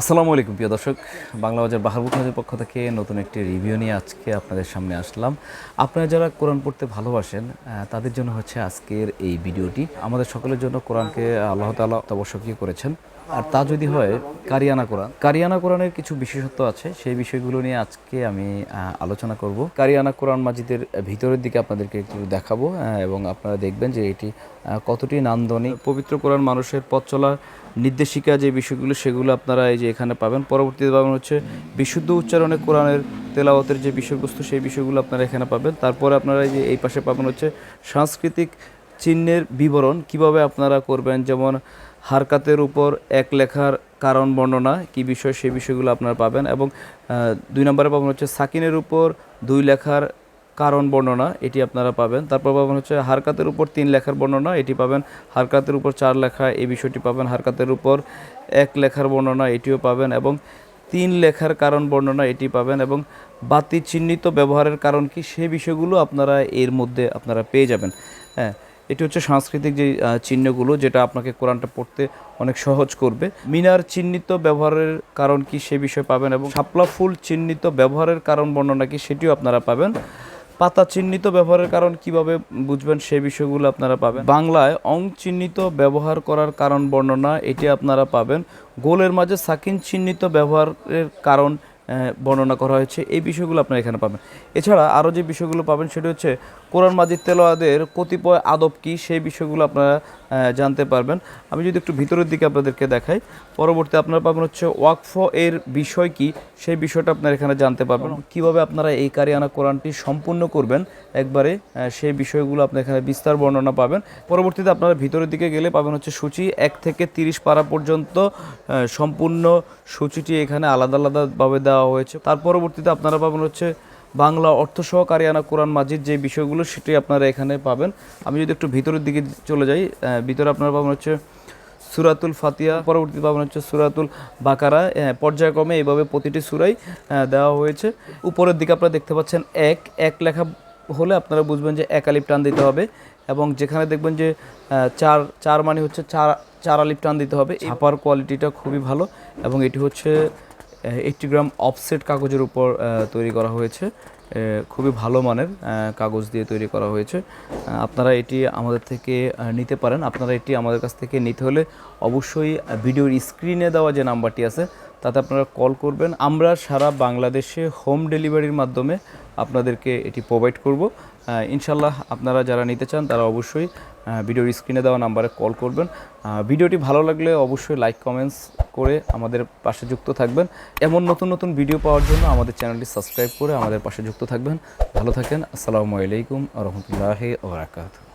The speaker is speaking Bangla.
আসসালামু আলাইকুম, প্রিয় দর্শক। বাংলা বাজার বাহারবুক পক্ষ থেকে নতুন একটি রিভিউ নিয়ে আজকে আপনাদের সামনে আসলাম। আপনারা যারা কোরআন পড়তে ভালোবাসেন তাদের জন্য হচ্ছে আজকের এই ভিডিওটি। আমাদের সকলের জন্য কোরআনকে আল্লাহ তালা অবশ্যকীয় করেছেন। আর তা যদি হয়, কারিয়ানা কোরআন। কারিয়ানা কোরআনের কিছু বিশেষত্ব আছে, সেই বিষয়গুলো নিয়ে আজকে আমি আলোচনা করব। কারিয়ানা কোরআন মাজিদের ভিতরের দিকে আপনাদেরকে একটু দেখাবো এবং আপনারা দেখবেন যে এটি কতটি নান্দনিক। পবিত্র কোরআন মানুষের পথ চলার নির্দেশিকা যে বিষয়গুলো, সেগুলো আপনারা এই যে এখানে পাবেন। পরবর্তীতে পাবেন হচ্ছে বিশুদ্ধ উচ্চারণে কোরআনের তেলাওয়াতের যে বিষয়বস্তু, সেই বিষয়গুলো আপনারা এখানে পাবেন। তারপরে আপনারা এই যে এই পাশে পাবেন হচ্ছে সাংস্কৃতিক চিহ্নের বিবরণ কীভাবে আপনারা করবেন? যেমন হারকাতের উপর এক লেখার কারণ বর্ণনা কি বিষয়, সেই বিষয়গুলো আপনারা পাবেন। এবং দুই নম্বরে পাবেন হচ্ছে সাকিনের উপর দুই লেখার কারণ বর্ণনা, এটি আপনারা পাবেন। তারপর পাবেন হচ্ছে হারকাতের উপর তিন লেখার বর্ণনা, এটি পাবেন। হারকাতের উপর চার লেখা, এই বিষয়টি পাবেন। হারকাতের উপর এক লেখার বর্ণনা, এটিও পাবেন। এবং তিন লেখার কারণ বর্ণনা, এটি পাবেন। এবং বাতি চিহ্নিত ব্যবহারের কারণ কি সেই বিষয়গুলো আপনারা এর মধ্যে আপনারা পেয়ে যাবেন। হ্যাঁ এটি হচ্ছে সাংস্কৃতিক যে চিহ্নগুলো যেটা আপনাকে কোরআনটা পড়তে অনেক সহজ করবে। মিনার চিহ্নিত ব্যবহারের কারণ কি সে বিষয়ে পাবেন এবং শাপলা ফুল চিহ্নিত ব্যবহারের কারণ বর্ণনা কি সেটিও আপনারা পাবেন। পাতা চিহ্নিত ব্যবহারের কারণ কীভাবে বুঝবেন সেই বিষয়গুলো আপনারা পাবেন। বাংলায় অং চিহ্নিত ব্যবহার করার কারণ বর্ণনা এটি আপনারা পাবেন। গোলের মাঝে সাকিন চিহ্নিত ব্যবহারের কারণ বর্ণনা করা হয়েছে। এই বিষয়গুলো আপনারা এখানে পাবেন। এছাড়া আরও যে বিষয়গুলো পাবেন সেটি হচ্ছে, কোরআন মাজিদ তেলোয়াদের কতিপয় আদব কী, সেই বিষয়গুলো আপনারা জানতে পারবেন। আমি যদি একটু ভিতরের দিকে আপনাদেরকে দেখাই, পরবর্তী আপনারা পাবেন হচ্ছে ওয়াকফ এর বিষয় কি, সেই বিষয়টা আপনারা এখানে জানতে পারবেন। কীভাবে আপনারা এই কারিয়ানা কোরআনটি সম্পূর্ণ করবেন, একবারে সেই বিষয়গুলো আপনি এখানে বিস্তার বর্ণনা পাবেন। পরবর্তীতে আপনারা ভিতরের দিকে গেলে পাবেন হচ্ছে সূচি এক থেকে তিরিশ পারা পর্যন্ত সম্পূর্ণ সূচিটি এখানে আলাদা আলাদাভাবে দেওয়া হয়েছে। তার পরবর্তীতে আপনারা পাবেন হচ্ছে বাংলা অর্থ সহকারিয়ানা কোরআন মাজিদ, যে বিষয়গুলো সেটি আপনারা এখানে পাবেন। আমি যদি একটু ভিতরের দিকে চলে যাই ভিতরে আপনারা পাবেন হচ্ছে সুরাতুল ফাতিয়া পরবর্তী পাবেন হচ্ছে সুরাতুল বাকারা। পর্যায়ক্রমে এইভাবে প্রতিটি সুরাই দেওয়া হয়েছে। উপরের দিকে আপনারা দেখতে পাচ্ছেন এক এক লেখা হলে আপনারা বুঝবেন যে এক আলিপ টান দিতে হবে এবং যেখানে দেখবেন যে চার চার মানে হচ্ছে চার চার আলিপ টান দিতে হবে। ছাপার কোয়ালিটিটা খুবই ভালো এবং এটি হচ্ছে এইটটি গ্রাম অফসেট কাগজের উপর তৈরি করা হয়েছে। খুবই ভালো মানের কাগজ দিয়ে তৈরি করা হয়েছে। আপনারা এটি আমাদের থেকে নিতে পারেন। আপনারা এটি আমাদের কাছ থেকে নিতে হলে অবশ্যই ভিডিওর স্ক্রিনে দেওয়া যে নাম্বারটি আছে তাতে আপনারা কল করবেন। আমরা সারা বাংলাদেশে হোম ডেলিভারির মাধ্যমে আপনাদেরকে এটি প্রোভাইড করব। ইনশাল্লাহ আপনারা যারা নিতে চান, তারা অবশ্যই ভিডিওর স্ক্রিনে দেওয়া নাম্বারে কল করবেন। ভিডিওটি ভালো লাগলে অবশ্যই লাইক কমেন্টস করে আমাদের পাশে যুক্ত থাকবেন। এমন নতুন নতুন ভিডিও পাওয়ার জন্য আমাদের চ্যানেলটি সাবস্ক্রাইব করে আমাদের পাশে যুক্ত থাকবেন। ভালো থাকেন। আসসালামু আলাইকুম রহমতুল্লাহি ওবরাকাতুহ